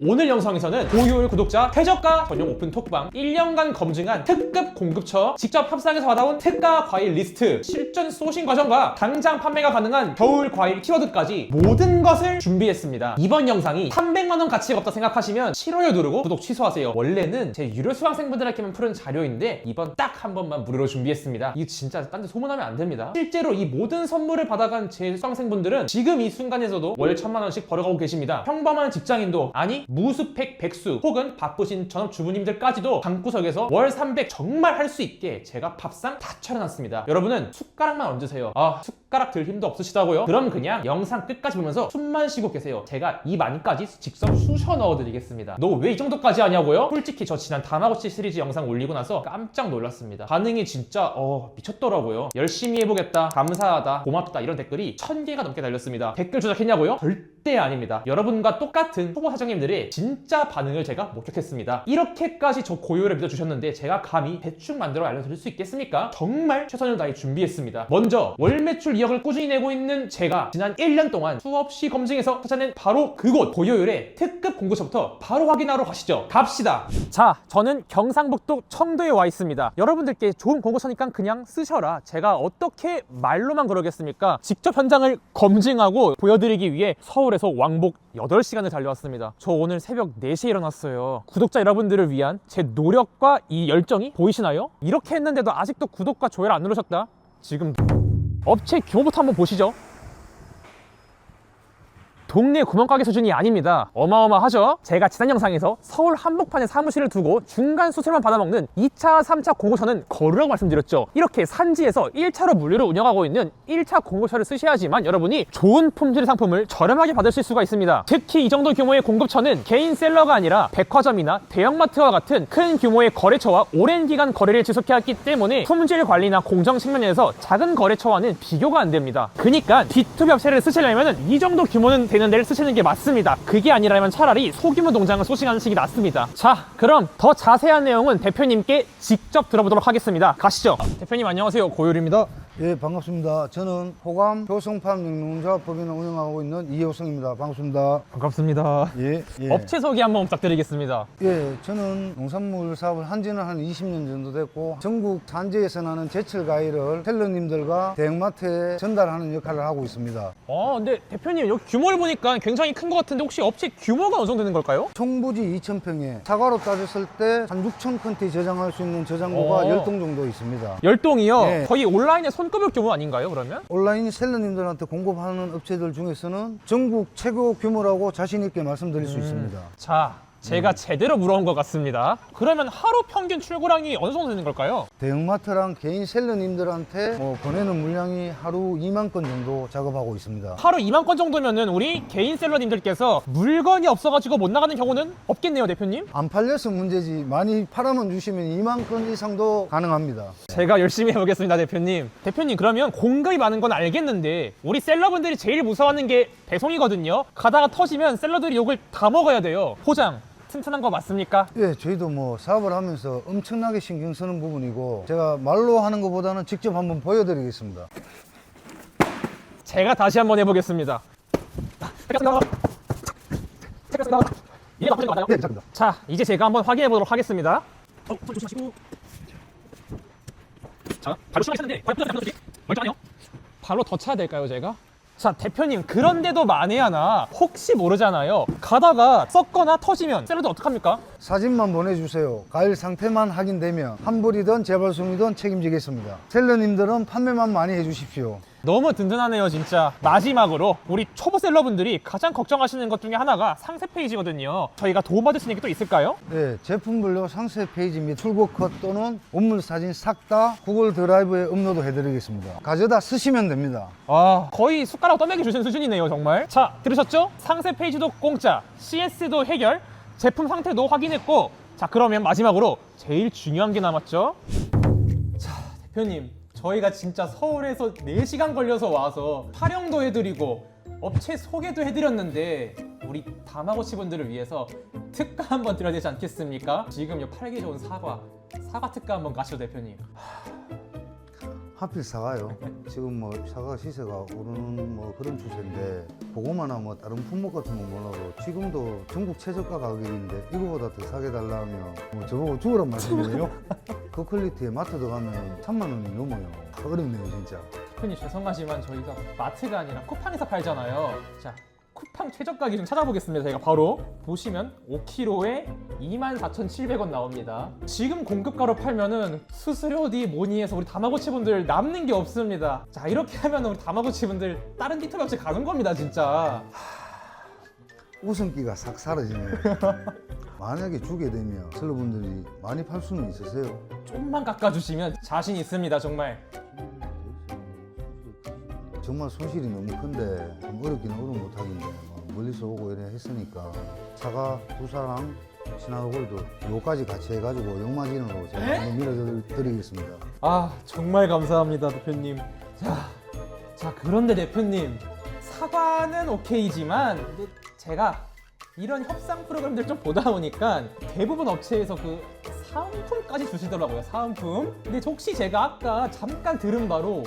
오늘 영상에서는 고효율 구독자 최저가 전용 오픈 톡방 1년간 검증한 특급 공급처 직접 협상에서 받아온 특가 과일 리스트 실전 소싱 과정과 당장 판매가 가능한 겨울 과일 키워드까지 모든 것을 준비했습니다. 이번 영상이 300만원 가치가 없다 생각하시면 싫어요 누르고 구독 취소하세요. 원래는 제 유료 수강생분들에게만 푸른 자료인데 이번 딱 한 번만 무료로 준비했습니다. 이거 진짜 딴 데 소문하면 안 됩니다. 실제로 이 모든 선물을 받아간 제 수강생분들은 지금 이 순간에서도 월 천만 원씩 벌어가고 계십니다. 평범한 직장인도 아니 무수팩 백수 혹은 바쁘신 전업주부님들까지도 방구석에서 월 300 정말 할 수 있게 제가 밥상 다 차려놨습니다. 여러분은 숟가락만 얹으세요. 아 숟가락 들 힘도 없으시다고요? 그럼 그냥 영상 끝까지 보면서 숨만 쉬고 계세요. 제가 입 안까지 직접 쑤셔 넣어드리겠습니다. 너 왜 이 정도까지 하냐고요? 솔직히 저 지난 다마고치 시리즈 영상 올리고 나서 깜짝 놀랐습니다. 반응이 진짜 어 미쳤더라고요. 열심히 해보겠다 감사하다 고맙다 이런 댓글이 천 개가 넘게 달렸습니다. 댓글 조작했냐고요? 절대 아닙니다. 여러분과 똑같은 초보 사장님들 의 진짜 반응을 제가 목격했습니다. 이렇게까지 저 고요를 믿어주셨는데 제가 감히 대충 만들어 알려드릴 수 있겠습니까? 정말 최선을 다해 준비했습니다. 먼저 월 매출 2억을 꾸준히 내고 있는 제가 지난 1년 동안 수없이 검증해서 찾아낸 바로 그곳 고요율의 특급 공급처부터 바로 확인하러 가시죠. 갑시다. 자 저는 경상북도 청도에 와 있습니다. 여러분들께 좋은 공급처니까 그냥 쓰셔라. 제가 어떻게 말로만 그러겠습니까? 직접 현장을 검증하고 보여드리기 위해 서울에서 왕복 8시간을 달려왔습니다 저 오늘 새벽 4시에 일어났어요 구독자 여러분들을 위한 제 노력과 이 열정이 보이시나요? 이렇게 했는데도 아직도 구독과 좋아요를 안 누르셨다? 지금 업체 규모부터 한번 보시죠 동네 구멍가게 수준이 아닙니다. 어마어마하죠? 제가 지난 영상에서 서울 한복판에 사무실을 두고 중간 수술만 받아먹는 2차, 3차 공급처는 거르라고 말씀드렸죠. 이렇게 산지에서 1차로 물류를 운영하고 있는 1차 공급처를 쓰셔야지만 여러분이 좋은 품질의 상품을 저렴하게 받으실 수가 있습니다. 특히 이 정도 규모의 공급처는 개인 셀러가 아니라 백화점이나 대형마트와 같은 큰 규모의 거래처와 오랜 기간 거래를 지속해왔기 때문에 품질 관리나 공정 측면에서 작은 거래처와는 비교가 안 됩니다. 그니까 B2B 업체를 쓰시려면 이 정도 규모는 되는 데를 쓰시는 게 맞습니다. 그게 아니라면 차라리 소규모 농장을 소싱하는 식이 낫습니다. 자, 그럼 더 자세한 내용은 대표님께 직접 들어보도록 하겠습니다. 가시죠. 대표님 안녕하세요. 고요리입니다. 예, 반갑습니다. 저는 호감 효성팜 영농자 법인을 운영하고 있는 이효성입니다. 반갑습니다. 반갑습니다. 예, 예. 업체 소개 한번 부탁드리겠습니다. 예, 저는 농산물 사업을 한 지는 한 20년 정도 됐고 전국 산지에서 나는 제철 과일을 텔러님들과 대형마트에 전달하는 역할을 하고 있습니다. 어, 근데 대표님 여기 규모를 보니까 굉장히 큰 것 같은데 혹시 업체 규모가 어느 정도 되는 걸까요? 총부지 2,000평에 사과로 따졌을 때 한 6,000컨테 저장할 수 있는 저장고가 오. 10동 정도 있습니다. 열동이요. 네. 거의 온라인의 손 급여 규모 아닌가요? 그러면? 온라인 셀러님들한테 공급하는 업체들 중에서는 전국 최고 규모라고 자신 있게 말씀드릴 수 있습니다. 자, 제가 제대로 물어온 것 같습니다. 그러면 하루 평균 출고량이 어느 정도 되는 걸까요? 대형마트랑 개인 셀러님들한테 뭐 보내는 물량이 하루 2만 건 정도 작업하고 있습니다. 하루 2만 건 정도면은 우리 개인 셀러님들께서 물건이 없어가지고 못 나가는 경우는 없겠네요, 대표님. 안 팔려서 문제지 많이 팔아만 주시면 2만 건 이상도 가능합니다. 제가 열심히 해보겠습니다, 대표님. 대표님, 그러면 공급이 많은 건 알겠는데, 우리 셀러분들이 제일 무서워하는 게 배송이거든요. 가다가 터지면 셀러들이 욕을 다 먹어야 돼요. 포장, 튼튼한 거 맞습니까? 예, 저희도 뭐 사업을 하면서 엄청나게 신경 쓰는 부분이고 제가 말로 하는 것보다는 직접 한번 보여드리겠습니다. 제가 다시 한번 해보겠습니다. 이게 맞는 거 맞나요? 네, 감사합니다. 자, 이제 제가 한번 확인해 보도록 하겠습니다. 어, 손 조심하시고. 자, 발로 멀쩡하네요. 발로 더 차야 될까요, 제가? 자, 대표님, 그런데도 만에 하나 혹시 모르잖아요. 가다가 썩거나 터지면 샐러드 어떡합니까? 사진만 보내주세요. 과일 상태만 확인되면 환불이든 재발송이든 책임지겠습니다. 셀러님들은 판매만 많이 해주십시오. 너무 든든하네요, 진짜. 마지막으로 우리 초보 셀러분들이 가장 걱정하시는 것 중에 하나가 상세 페이지거든요. 저희가 도움받을 수 있는 게 또 있을까요? 네, 제품별로 상세 페이지 및 출고 컷 또는 원물 사진 싹 다 구글 드라이브에 업로드 해드리겠습니다. 가져다 쓰시면 됩니다. 아, 거의 숟가락 떠먹이 주신 수준이네요, 정말. 자, 들으셨죠? 상세 페이지도 공짜, CS도 해결, 제품 상태도 확인했고, 자, 그러면 마지막으로 제일 중요한 게 남았죠? 자, 대표님, 저희가 진짜 서울에서 4시간 걸려서 와서 촬영도 해드리고, 업체 소개도 해드렸는데, 우리 다마고치 분들을 위해서 특가 한번 드려야 되지 않겠습니까? 지금 요 팔기 좋은 사과, 사과 특가 한번 가시죠, 대표님. 하필 사과요. 지금 뭐 사과 시세가 오르는 뭐 그런 추세인데 고구마나 뭐 다른 품목 같은 건 몰라도 지금도 전국 최저가 가격인데 이거보다 더 사게 달라면 뭐 저보고 죽으란 말씀이에요. 그 퀄리티에 마트 들어가면 3만 원이 넘어요. 어렵네요 진짜. 대표님 죄송하지만 저희가 마트가 아니라 쿠팡에서 팔잖아요. 자, 쿠팡 최저가 기준 찾아보겠습니다. 저희가 바로 보시면 5kg에 24,700원 나옵니다. 지금 공급가로 팔면은 수수료디 뭐니 해서 우리 다마고치 분들 남는 게 없습니다. 자, 이렇게 하면 우리 다마고치 분들 다른 디터비 업체 가는 겁니다, 진짜. 웃음기가 싹 사라지네요. 만약에 주게 되면 셀러분들이 많이 팔 수는 있으세요. 좀만 깎아주시면 자신 있습니다, 정말. 정말 손실이 너무 큰데 좀 어렵긴 어려운 못하긴데 뭐 멀리서 오고 이래 했으니까 사과 부사랑 시나고골드 요까지 같이 해가지고 영마진으로 제가 에? 한번 밀어드리겠습니다. 아 정말 감사합니다 대표님 자, 자 그런데 대표님 사과는 오케이지만 제가 이런 협상 프로그램들 좀 보다 보니까 대부분 업체에서 그 사은품까지 주시더라고요 사은품. 근데 혹시 제가 아까 잠깐 들은 바로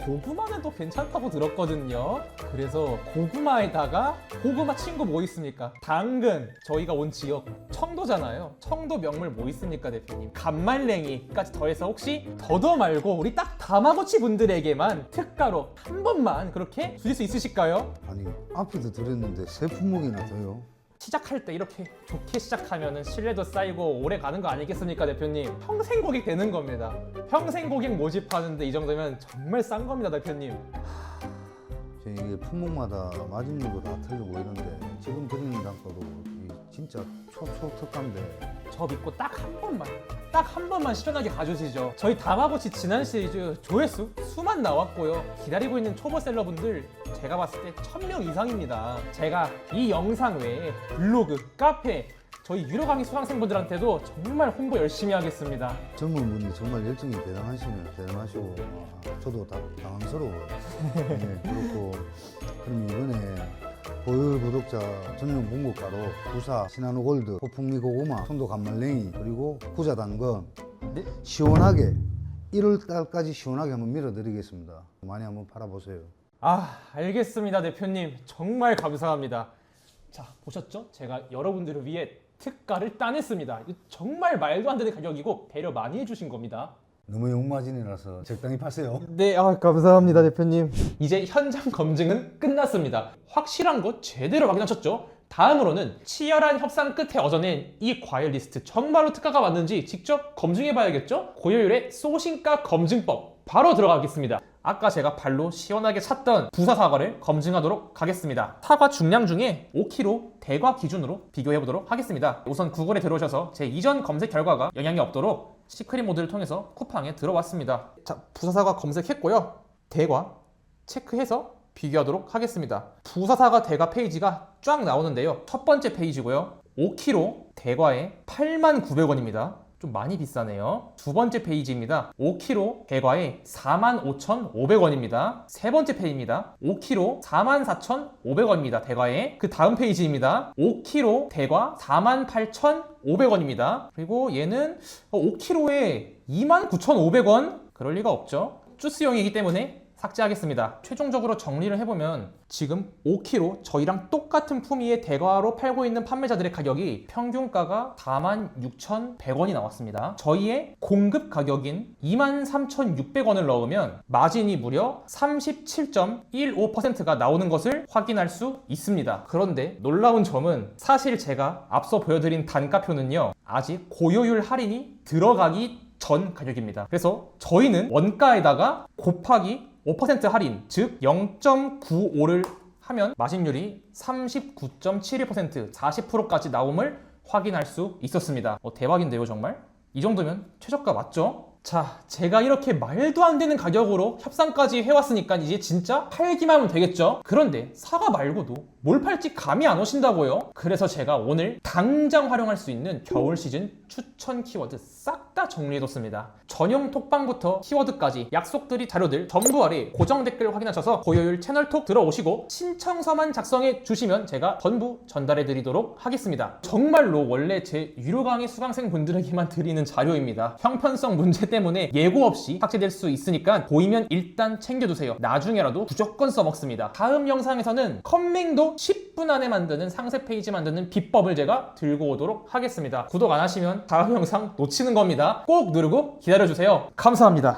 고구마는 또 괜찮다고 들었거든요. 그래서 고구마에다가 고구마 친구 뭐 있습니까? 당근 저희가 온 지역 청도잖아요. 청도 명물 뭐 있습니까 대표님? 간말랭이까지 더해서 혹시 더더 말고 우리 딱 다마고치 분들에게만 특가로 한 번만 그렇게 주실 수 있으실까요? 아니 앞에도 드렸는데 세 품목이나 더요. 시작할 때 이렇게 좋게 시작하면 신뢰도 쌓이고 오래 가는 거 아니겠습니까 대표님? 평생 고객 되는 겁니다. 평생 고객 모집하는데 이 정도면 정말 싼 겁니다 대표님. 저 이게 품목마다 마진율도 다 틀리고 이런데 지금 드리는 단가도 이 진짜 초초특가인데 저 믿고 딱 한 번만 딱 한 번만 시원하게 가주시죠 저희 다마고치 지난 시리즈 조회수 수만 나왔고요 기다리고 있는 초보 셀러분들 제가 봤을 때 1000명 이상입니다 제가 이 영상 외에 블로그, 카페 저희 유료 강의 수강생분들한테도 정말 홍보 열심히 하겠습니다 젊은 분이 정말 열정이 대단하시네요. 대단하시고 와, 저도 다 당황스러워요. 네, 그렇고 그럼 이번에 보율 구독자 전용 공고가로 부사, 시나노 골드, 호풍미 고구마, son도 간말랭이 그리고 구자 당근 네? 시원하게 1월 달까지 시원하게 한번 밀어드리겠습니다. 많이 한번 팔아보세요. 아 알겠습니다 대표님 정말 감사합니다 자 보셨죠 제가 여러분들을 위해 특가를 따냈습니다 정말 말도 안 되는 가격이고 배려 많이 해주신 겁니다 너무 용마진이라서 적당히 파세요. 네, 아, 감사합니다, 대표님. 이제 현장 검증은 끝났습니다. 확실한 거 제대로 확인하셨죠? 다음으로는 치열한 협상 끝에 얻어낸 이 과일 리스트 정말로 특가가 맞는지 직접 검증해 봐야겠죠? 고효율의 소신가 검증법 바로 들어가겠습니다. 아까 제가 발로 시원하게 찼던 부사 사과를 검증하도록 하겠습니다. 사과 중량 중에 5kg 대과 기준으로 비교해 보도록 하겠습니다. 우선 구글에 들어오셔서 제 이전 검색 결과가 영향이 없도록 시크릿 모드를 통해서 쿠팡에 들어왔습니다. 자, 부사 사과 검색했고요. 대과 체크해서 비교하도록 하겠습니다. 부사 사과 대과 페이지가 쫙 나오는데요. 첫 번째 페이지고요. 5kg 대과에 89,900원입니다. 좀 많이 비싸네요. 두 번째 페이지입니다. 5kg 대과에 45,500원입니다. 세 번째 페이지입니다. 5kg 44,500원입니다. 대과에 그 다음 페이지입니다. 5kg 대과 48,500원입니다. 그리고 얘는 5kg에 29,500원? 그럴 리가 없죠. 주스용이기 때문에 삭제하겠습니다. 최종적으로 정리를 해보면 지금 5kg 저희랑 똑같은 품위의 대과로 팔고 있는 판매자들의 가격이 평균가가 46,100원이 나왔습니다. 저희의 공급 가격인 23,600원을 넣으면 마진이 무려 37.15%가 나오는 것을 확인할 수 있습니다. 그런데 놀라운 점은 사실 제가 앞서 보여드린 단가표는요 아직 고효율 할인이 들어가기 전 가격입니다. 그래서 저희는 원가에다가 곱하기 5% 할인, 즉 0.95를 하면 마진율이 39.71%, 40%까지 나옴을 확인할 수 있었습니다. 어, 대박인데요, 정말? 이 정도면 최저가 맞죠? 자, 제가 이렇게 말도 안 되는 가격으로 협상까지 해왔으니까 이제 진짜 팔기만 하면 되겠죠? 그런데 사과 말고도 뭘 팔지 감이 안 오신다고요? 그래서 제가 오늘 당장 활용할 수 있는 겨울 시즌 추천 키워드 싹다다 정리해뒀습니다. 전용 톡방부터 키워드까지 약속들이 자료들 전부 아래 고정 댓글 확인하셔서 고요율 채널톡 들어오시고 신청서만 작성해 주시면 제가 전부 전달해 드리도록 하겠습니다. 정말로 원래 제 유료 강의 수강생 분들에게만 드리는 자료입니다. 형편성 문제 때문에 예고 없이 삭제될 수 있으니까 보이면 일단 챙겨두세요. 나중에라도 무조건 써먹습니다. 다음 영상에서는 컴맹도 10분 안에 만드는 상세 페이지 만드는 비법을 제가 들고 오도록 하겠습니다. 구독 안 하시면 다음 영상 놓치는 겁니다. 꼭 누르고 기다려주세요. 감사합니다.